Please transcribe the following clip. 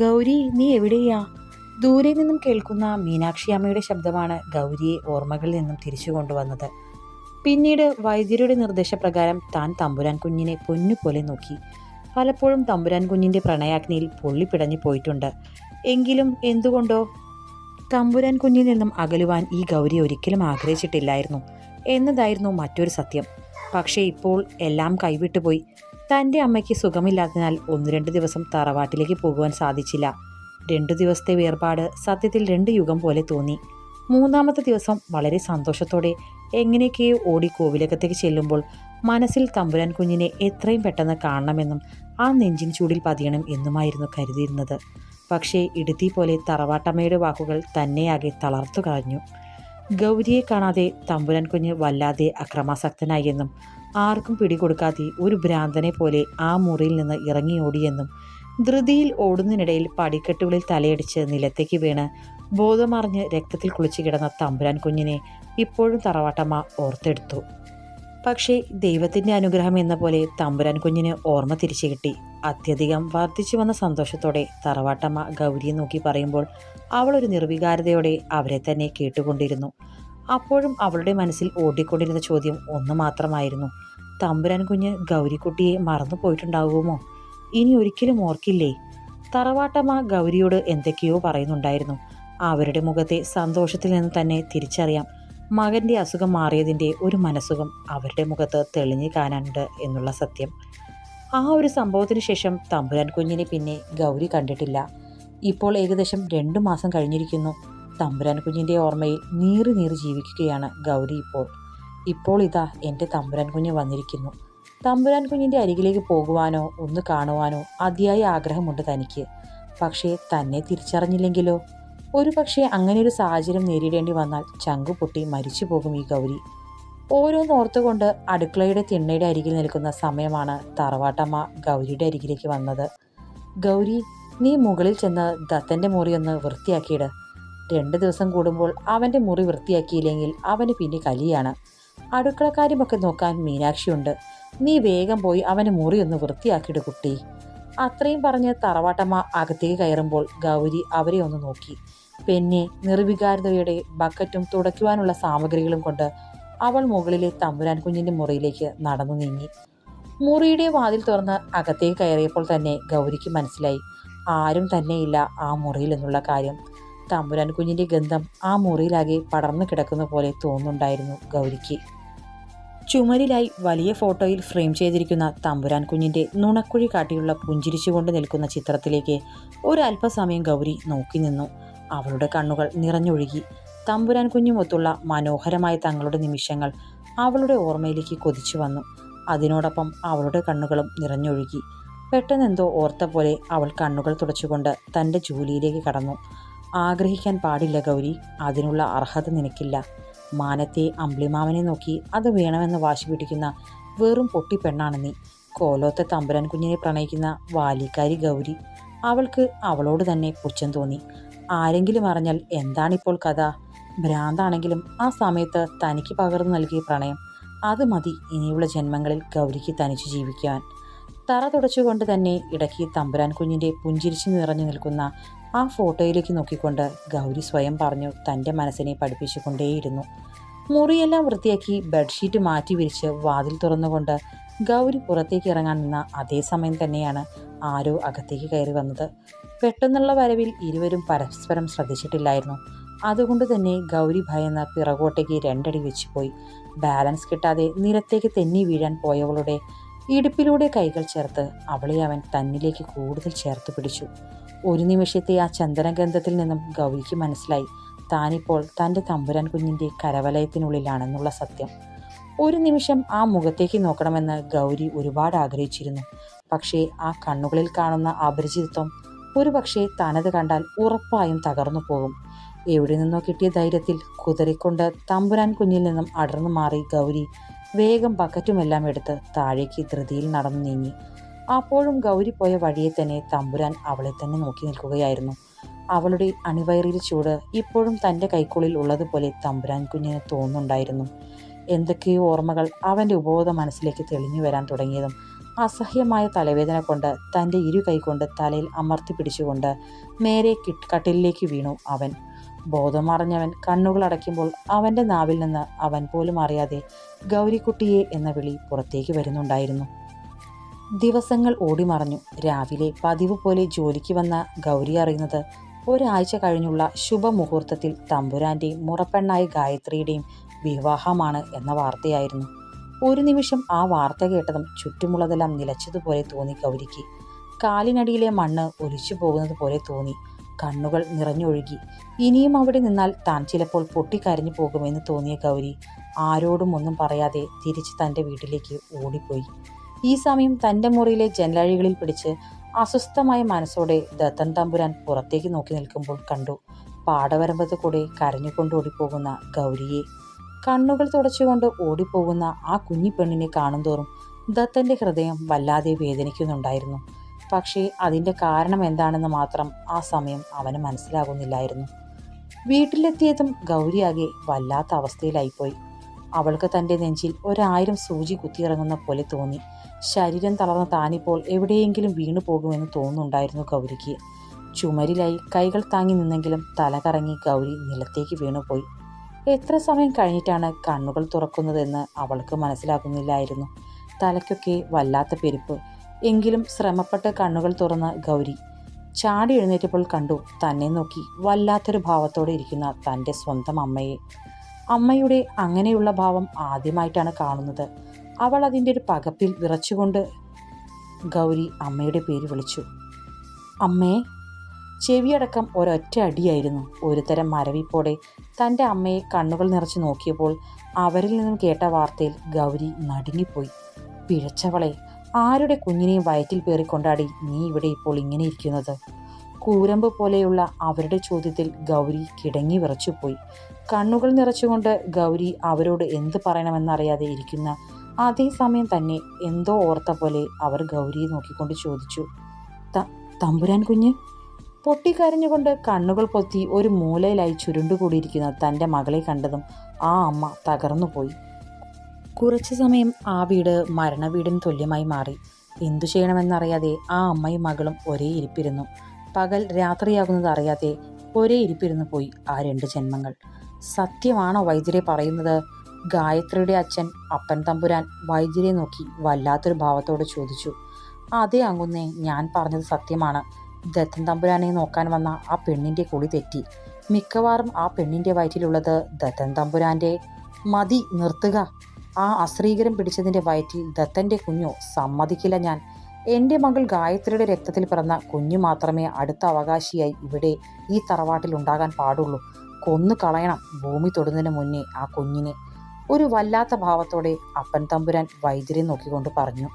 ഗൗരി നീ എവിടെയാ? ദൂരെ നിന്നും കേൾക്കുന്ന മീനാക്ഷി അമ്മയുടെ ശബ്ദമാണ് ഗൗരിയെ ഓർമ്മകളിൽ നിന്നും തിരിച്ചു കൊണ്ടുവന്നത്. പിന്നീട് വൈദ്യരുടെ നിർദ്ദേശപ്രകാരം താൻ തമ്പുരാൻ കുഞ്ഞിനെ പൊന്നുപോലെ നോക്കി. പലപ്പോഴും തമ്പുരാൻ കുഞ്ഞിന്റെ പ്രണയാഗ്നിയിൽ പൊള്ളിപ്പിടഞ്ഞു പോയിട്ടുണ്ട്. എങ്കിലും എന്തുകൊണ്ടോ? തമ്പുരാൻ കുഞ്ഞിൽ നിന്നും അകലുവാൻ ഈ ഗൗരി ഒരിക്കലും ആഗ്രഹിച്ചിട്ടില്ലായിരുന്നു. എന്നതായിരുന്നു മറ്റൊരു സത്യം. പക്ഷേ ഇപ്പോൾ എല്ലാം കൈവിട്ടുപോയി. തന്റെ അമ്മയ്ക്ക് സുഖമില്ലാത്തതിനാൽ ഒന്ന് രണ്ട് ദിവസം തറവാട്ടിലേക്ക് പോകുവാൻ സാധിച്ചില്ല. രണ്ടു ദിവസത്തെ വേർപാട് സത്യത്തിൽ രണ്ട് യുഗം പോലെ തോന്നി. മൂന്നാമത്തെ ദിവസം വളരെ സന്തോഷത്തോടെ എങ്ങനെയൊക്കെയോ ഓടി കോവിലകത്തേക്ക് ചെല്ലുമ്പോൾ മനസ്സിൽ തമ്പുരാൻ കുഞ്ഞിനെ എത്രയും പെട്ടെന്ന് കാണണമെന്നും ആ നെഞ്ചിൻ ചൂടിൽ പതിയണം എന്നുമായിരുന്നു കരുതിയിരുന്നത്. പക്ഷേ ഇടുത്തി പോലെ തറവാട്ടമ്മയുടെ വാക്കുകൾ തന്നെയാകെ തളർത്തു കളഞ്ഞു. ഗൗരിയെ കാണാതെ തമ്പുരാൻ കുഞ്ഞ് വല്ലാതെ അക്രമാസക്തനായി എന്നും ആർക്കും പിടികൊടുക്കാതെ ഒരു ഭ്രാന്തനെ പോലെ ആ മുറിയിൽ നിന്ന് ഇറങ്ങിയോടിയെന്നും ധൃതിയിൽ ഓടുന്നതിനിടയിൽ പടിക്കെട്ടുകളിൽ തലയടിച്ച് നിലത്തേക്ക് വീണ് ബോധമറിഞ്ഞ് രക്തത്തിൽ കുളിച്ചു കിടന്ന തമ്പുരാൻ കുഞ്ഞിനെ ഇപ്പോഴും തറവാട്ടമ്മ ഓർത്തെടുത്തു. പക്ഷേ ദൈവത്തിന്റെ അനുഗ്രഹം എന്ന പോലെ തമ്പുരാൻ കുഞ്ഞിന് ഓർമ്മ തിരിച്ചു കിട്ടി. അത്യധികം വർദ്ധിച്ചു വന്ന സന്തോഷത്തോടെ തറവാട്ടമ്മ ഗൗരിയെ നോക്കി പറയുമ്പോൾ അവൾ ഒരു നിർവികാരതയോടെ അവരെ തന്നെ കേട്ടുകൊണ്ടിരുന്നു. അപ്പോഴും അവളുടെ മനസ്സിൽ ഓടിക്കൊണ്ടിരുന്ന ചോദ്യം ഒന്ന് മാത്രമായിരുന്നു. തമ്പുരാൻ കുഞ്ഞ് ഗൗരിക്കുട്ടിയെ മറന്നു പോയിട്ടുണ്ടാകുമോ ഇനി ഒരിക്കലും ഓർക്കില്ലേ? തറവാട്ടമ്മ ഗൗരിയോട് എന്തൊക്കെയോ പറയുന്നുണ്ടായിരുന്നു. അവരുടെ മുഖത്തെ സന്തോഷത്തിൽ നിന്ന് തന്നെ തിരിച്ചറിയാം. മകന്റെ അസുഖം മാറിയതിന്റെ ഒരു മനസ്സുഖം അവരുടെ മുഖത്ത് തെളിഞ്ഞു കാണാനുണ്ട് എന്നുള്ള സത്യം. ആ ഒരു സംഭവത്തിന് ശേഷം തമ്പുരാൻ കുഞ്ഞിനെ പിന്നെ ഗൗരി കണ്ടിട്ടില്ല. ഇപ്പോൾ ഏകദേശം രണ്ടു മാസം കഴിഞ്ഞിരിക്കുന്നു. തമ്പുരാൻ കുഞ്ഞിന്റെ ഓർമ്മയിൽ നീറി നീറി ജീവിക്കുകയാണ് ഗൗരി ഇപ്പോൾ. ഇപ്പോൾ ഇതാ എന്റെ തമ്പുരാൻ കുഞ്ഞ് വന്നിരിക്കുന്നു. തമ്പുരാൻ കുഞ്ഞിന്റെ അരികിലേക്ക് പോകുവാനോ ഒന്ന് കാണുവാനോ അതിയായ ആഗ്രഹമുണ്ട് തനിക്ക്. പക്ഷേ തന്നെ തിരിച്ചറിഞ്ഞില്ലെങ്കിലോ? ഒരു പക്ഷേ അങ്ങനെ ഒരു സാഹചര്യം നേരിടേണ്ടി വന്നാൽ ചങ്കു പൊട്ടി മരിച്ചു പോകും ഈ ഗൗരി. ഓരോന്നോർത്തുകൊണ്ട് അടുക്കളയുടെ തിണ്ണയുടെ അരികിൽ നിൽക്കുന്ന സമയമാണ് തറവാട്ടമ്മ ഗൗരിയുടെ അരികിലേക്ക് വന്നത്. ഗൗരി നീ മുകളിൽ ചെന്ന് ദത്തന്റെ മുറിയൊന്ന് വൃത്തിയാക്കിയിട്. രണ്ട് ദിവസം കൂടുമ്പോൾ അവന്റെ മുറി വൃത്തിയാക്കിയില്ലെങ്കിൽ അവന് പിന്നെ കലിയാണ്. അടുക്കളക്കാരുമൊക്കെ നോക്കാൻ മീനാക്ഷിയുണ്ട്. നീ വേഗം പോയി അവന് മുറി ഒന്ന് വൃത്തിയാക്കിയിട് കുട്ടി. അത്രയും പറഞ്ഞ് തറവാട്ടമ്മ അകത്തേക്ക് കയറുമ്പോൾ ഗൗരി അവരെ ഒന്ന് നോക്കി. പിന്നെ നിർവികാരതയുടെ ബക്കറ്റും തുടയ്ക്കുവാനുള്ള സാമഗ്രികളും കൊണ്ട് അവൾ മുകളിലെ തമ്പുരാൻ കുഞ്ഞിന്റെ മുറിയിലേക്ക് നടന്നു നീങ്ങി. മുറിയുടെ വാതിൽ തുറന്ന് അകത്തേക്ക് കയറിയപ്പോൾ തന്നെ ഗൗരിക്ക് മനസ്സിലായി. ആരും തന്നെയില്ല ആ മുറിയിൽ എന്നുള്ള കാര്യം. തമ്പുരാൻ കുഞ്ഞിന്റെ ഗന്ധം ആ മുറിയിലാകെ പടർന്നു കിടക്കുന്ന പോലെ തോന്നുന്നുണ്ടായിരുന്നു ഗൗരിക്ക്. ചുമരിലായി വലിയ ഫോട്ടോയിൽ ഫ്രെയിം ചെയ്തിരിക്കുന്ന തമ്പുരാൻ കുഞ്ഞിന്റെ നുണക്കുഴി കാട്ടിയുള്ള പുഞ്ചിരിച്ചുകൊണ്ട് നിൽക്കുന്ന ചിത്രത്തിലേക്ക് ഒരല്പസമയം ഗൗരി നോക്കി നിന്നു. അവളുടെ കണ്ണുകൾ നിറഞ്ഞൊഴുകി. തമ്പുരാൻ കുഞ്ഞുമൊത്തുള്ള മനോഹരമായ തങ്ങളുടെ നിമിഷങ്ങൾ അവളുടെ ഓർമ്മയിലേക്ക് കൊതിച്ചു വന്നു. അതിനോടൊപ്പം അവളുടെ കണ്ണുകളും നിറഞ്ഞൊഴുകി. പെട്ടെന്നെന്തോ ഓർത്ത പോലെ അവൾ കണ്ണുകൾ തുടച്ചുകൊണ്ട് തന്റെ ജോലിയിലേക്ക് കടന്നു. ആഗ്രഹിക്കാൻ പാടില്ല ഗൗരി. അതിനുള്ള അർഹത നിനക്കില്ല. മാനത്തെ അമ്പിളിമാമനെ നോക്കി അത് വേണമെന്ന് വാശി പിടിക്കുന്ന വെറും പൊട്ടി പെണ്ണാണ് നീ. കോലോത്ത തമ്പുരാൻ കുഞ്ഞിനെ പ്രണയിക്കുന്ന വാലിക്കാരി ഗൗരി. അവൾക്ക് അവളോട് തന്നെ പുച്ഛം തോന്നി. ആരെങ്കിലും അറിഞ്ഞാൽ എന്താണിപ്പോൾ കഥ? ഭ്രാന്താണെങ്കിലും ആ സമയത്ത് തനിക്ക് പകർന്നു നൽകിയ പ്രണയം. അത് മതി ഇനിയുള്ള ജന്മങ്ങളിൽ ഗൗരിക്ക് തനിച്ചു ജീവിക്കാൻ. തറ തുടച്ചുകൊണ്ട് തന്നെ ഇടയ്ക്ക് തമ്പുരാൻ കുഞ്ഞിന്റെ പുഞ്ചിരിച്ചു നിറഞ്ഞു നിൽക്കുന്ന ആ ഫോട്ടോയിലേക്ക് നോക്കിക്കൊണ്ട് ഗൗരി സ്വയം പറഞ്ഞു തന്റെ മനസ്സിനെ പഠിപ്പിച്ചുകൊണ്ടേയിരുന്നു. മുറിയെല്ലാം വൃത്തിയാക്കി ബെഡ്ഷീറ്റ് മാറ്റി വിരിച്ച് വാതിൽ തുറന്നുകൊണ്ട് ഗൗരി പുറത്തേക്ക് ഇറങ്ങാൻ നിന്ന അതേ സമയം തന്നെയാണ് ആരോ അകത്തേക്ക് കയറി വന്നത്. പെട്ടെന്നുള്ള വരവിൽ ഇരുവരും പരസ്പരം ശ്രദ്ധിച്ചിട്ടില്ലായിരുന്നു. അതുകൊണ്ട് തന്നെ ഗൗരി ഭയന്ന് പിറകോട്ടേക്ക് രണ്ടടി വെച്ചുപോയി. ബാലൻസ് കിട്ടാതെ നിരത്തേക്ക് തെന്നി വീഴാൻ പോയവളുടെ ഇടുപ്പിലൂടെ കൈകൾ ചേർത്ത് അവളെ അവൻ തന്നിലേക്ക് കൂടുതൽ ചേർത്ത് പിടിച്ചു. ഒരു നിമിഷത്തെ ആ ചന്ദനഗന്ധത്തിൽ നിന്നും ഗൗരിക്ക് മനസ്സിലായി താനിപ്പോൾ തന്റെ തമ്പുരാൻ കുഞ്ഞിന്റെ കരവലയത്തിനുള്ളിലാണെന്നുള്ള സത്യം. ഒരു നിമിഷം ആ മുഖത്തേക്ക് നോക്കണമെന്ന് ഗൗരി ഒരുപാട് ആഗ്രഹിച്ചിരുന്നു. പക്ഷേ ആ കണ്ണുകളിൽ കാണുന്ന അപരിചിതത്വം ഒരുപക്ഷെ തനത് കണ്ടാൽ ഉറപ്പായും തകർന്നു പോകും. എവിടെ നിന്നോ കിട്ടിയ ധൈര്യത്തിൽ കുതിരിക്കൊണ്ട് തമ്പുരാൻ കുഞ്ഞിൽ നിന്നും അടർന്നു മാറി ഗൗരി വേഗം ബക്കറ്റുമെല്ലാം എടുത്ത് താഴേക്ക് ധൃതിയിൽ നടന്നു നീങ്ങി. അപ്പോഴും ഗൗരി പോയ വഴിയെ തന്നെ തമ്പുരാൻ അവളെ തന്നെ നോക്കി നിൽക്കുകയായിരുന്നു. അവളുടെ അണിവയറിൽ ചൂട് ഇപ്പോഴും തന്റെ കൈക്കുള്ളിൽ ഉള്ളതുപോലെ തമ്പുരാൻ കുഞ്ഞിന് തോന്നുന്നുണ്ടായിരുന്നു. എന്തൊക്കെയോ ഓർമ്മകൾ അവന്റെ ഉപബോധ മനസ്സിലേക്ക് തെളിഞ്ഞു വരാൻ തുടങ്ങിയതും അസഹ്യമായ തലവേദന കൊണ്ട് തന്റെ ഇരു കൈകൊണ്ട് തലയിൽ അമർത്തി പിടിച്ചുകൊണ്ട് നേരെ കിട്ട് കട്ടിലിലേക്ക് വീണു അവൻ. ബോധം മറഞ്ഞവൻ കണ്ണുകൾ അടയ്ക്കുമ്പോൾ അവന്റെ നാവിൽ നിന്ന് അവൻ പോലും അറിയാതെ ഗൗരിക്കുട്ടിയെ എന്ന വിളി പുറത്തേക്ക് വരുന്നുണ്ടായിരുന്നു. ദിവസങ്ങൾ ഓടിമറഞ്ഞു. രാവിലെ പതിവ് പോലെ ജോലിക്ക് വന്ന ഗൗരി അറിയുന്നത് ഒരാഴ്ച കഴിഞ്ഞുള്ള ശുഭമുഹൂർത്തത്തിൽ തമ്പുരാന്റെയും മുറപ്പെണ്ണായ ഗായത്രിയുടെയും വിവാഹമാണ് എന്ന വാർത്തയായിരുന്നു. ഒരു നിമിഷം ആ വാർത്ത കേട്ടതും ചുറ്റുമുള്ളതെല്ലാം നിലച്ചതുപോലെ തോന്നി ഗൗരിക്ക്. കാലിനടിയിലെ മണ്ണ് ഒലിച്ചു പോകുന്നത് പോലെ തോന്നി. കണ്ണുകൾ നിറഞ്ഞൊഴുകി. ഇനിയും അവിടെ നിന്നാൽ താൻ ചിലപ്പോൾ പൊട്ടിക്കരഞ്ഞു പോകുമെന്ന് തോന്നിയ ഗൗരി ആരോടും ഒന്നും പറയാതെ തിരിച്ച് തന്റെ വീട്ടിലേക്ക് ഓടിപ്പോയി. ഈ സമയം തന്റെ മുറിയിലെ ജനലഴികളിൽ പിടിച്ച് അസ്വസ്ഥമായ മനസ്സോടെ ദത്തൻ തമ്പുരാൻ പുറത്തേക്ക് നോക്കി നിൽക്കുമ്പോൾ കണ്ടു പാടവരമ്പത്ത് കൂടെ കരഞ്ഞുകൊണ്ട് ഓടിപ്പോകുന്ന ഗൗരിയെ. കണ്ണുകൾ തുടച്ചുകൊണ്ട് ഓടിപ്പോകുന്ന ആ കുഞ്ഞി പെണ്ണിനെ കാണുന്തോറും ദത്തന്റെ ഹൃദയം വല്ലാതെ വേദനിക്കുന്നുണ്ടായിരുന്നു. പക്ഷേ അതിന്റെ കാരണം എന്താണെന്ന് മാത്രം ആ സമയം അവന് മനസ്സിലാകുന്നില്ലായിരുന്നു. വീട്ടിലെത്തിയതും ഗൗരിയാകെ വല്ലാത്ത അവസ്ഥയിലായിപ്പോയി. അവൾക്ക് തന്റെ നെഞ്ചിൽ ഒരായിരം സൂചി കുത്തിയിറങ്ങുന്ന പോലെ തോന്നി. ശരീരം തളർന്ന താനിപ്പോൾ എവിടെയെങ്കിലും വീണു പോകുമെന്ന് തോന്നുന്നുണ്ടായിരുന്നു ഗൗരിക്ക്. ചുമരിലായി കൈകൾ താങ്ങി നിന്നെങ്കിലും തല കറങ്ങി ഗൗരി നിലത്തേക്ക് വീണുപോയി. എത്ര സമയം കഴിഞ്ഞിട്ടാണ് കണ്ണുകൾ തുറക്കുന്നതെന്ന് അവൾക്ക് മനസ്സിലാകുന്നില്ലായിരുന്നു. തലയ്ക്കൊക്കെ വല്ലാത്ത പെരുപ്പ്. എങ്കിലും ശ്രമപ്പെട്ട് കണ്ണുകൾ തുറന്ന ഗൗരി ചാടി എഴുന്നേറ്റപ്പോൾ കണ്ടു തന്നെ നോക്കി വല്ലാത്തൊരു ഭാവത്തോടെ ഇരിക്കുന്ന തന്റെ സ്വന്തം അമ്മയെ. അമ്മയുടെ അങ്ങനെയുള്ള ഭാവം ആദ്യമായിട്ടാണ് കാണുന്നത്. അവൾ അതിന്റെ ഒരു പകപ്പിൽ വിറച്ചുകൊണ്ട് ഗൗരി അമ്മയുടെ പേര് വിളിച്ചു. അമ്മേ ചെവിയടക്കം ഒരൊറ്റ അടിയായിരുന്നു. ഒരുതരം മരവിപ്പോടെ തന്റെ അമ്മയെ കണ്ണുകൾ നിറച്ച് നോക്കിയപ്പോൾ അവരിൽ നിന്നും കേട്ട വാർത്തയിൽ ഗൗരി നടുങ്ങിപ്പോയി. പിഴച്ചവളെ ആരുടെ കുഞ്ഞിനെയും വയറ്റിൽ പേറി കൊണ്ടാടി നീ ഇവിടെ ഇപ്പോൾ ഇങ്ങനെ ഇരിക്കുന്നത്? കൂരമ്പ് പോലെയുള്ള അവരുടെ ചോദ്യത്തിൽ ഗൗരി കിടങ്ങി വിറച്ചുപോയി. കണ്ണുകൾ നിറച്ചുകൊണ്ട് ഗൗരി അവരോട് എന്ത് പറയണമെന്നറിയാതെ ഇരിക്കുന്ന അതേ സമയം തന്നെ എന്തോ ഓർത്ത പോലെ അവർ ഗൗരിയെ നോക്കിക്കൊണ്ട് ചോദിച്ചു. "ത- തമ്പുരാൻ കുഞ്ഞ് പൊട്ടിക്കരഞ്ഞുകൊണ്ട് കണ്ണുകൾ പൊത്തി ഒരു മൂലയിലായി ചുരുണ്ടുകൂടിയിരിക്കുന്ന തന്റെ മകളെ കണ്ടതും ആ അമ്മ തകർന്നുപോയി. കുറച്ചു സമയം ആ വീട് മരണവീടിന് തുല്യമായി മാറി. എന്തു ചെയ്യണമെന്നറിയാതെ ആ അമ്മയും മകളും ഒരേ ഇരിപ്പിരുന്നു. പകൽ രാത്രിയാകുന്നത് അറിയാതെ ഒരേ ഇരിപ്പിരുന്ന് പോയി ആ രണ്ട് ജന്മങ്ങൾ. സത്യമാണോ വൈദ്യരെ പറയുന്നത്? ഗായത്രിയുടെ അച്ഛൻ അപ്പൻ തമ്പുരാൻ വൈദ്യരെ നോക്കി വല്ലാത്തൊരു ഭാവത്തോടെ ചോദിച്ചു. അതേ അങ്ങുന്നേ ഞാൻ പറഞ്ഞത് സത്യമാണ്. ദത്തൻ തമ്പുരാനെ നോക്കാൻ വന്ന ആ പെണ്ണിന്റെ കുളി തെറ്റി. മിക്കവാറും ആ പെണ്ണിന്റെ വയറ്റിലുള്ളത് ദത്തൻ തമ്പുരാന്റെ മതി നിർത്തുക. ആ അശ്രീകരം പിടിച്ചതിന്റെ വയറ്റിൽ ദത്തന്റെ കുഞ്ഞോ സമ്മതിക്കില്ല ഞാൻ. എന്റെ മകൾ ഗായത്രിയുടെ രക്തത്തിൽ പിറന്ന കുഞ്ഞു മാത്രമേ അടുത്ത അവകാശിയായി ഇവിടെ ഈ തറവാട്ടിൽ ഉണ്ടാകാൻ പാടുള്ളൂ. കൊന്നു കളയണം ഭൂമി തൊടുന്നതിന് മുന്നേ ആ കുഞ്ഞിനെ. ഒരു വല്ലാത്ത ഭാവത്തോടെ അപ്പൻ തമ്പുരാൻ വൈദ്യരെ നോക്കിക്കൊണ്ട് പറഞ്ഞു.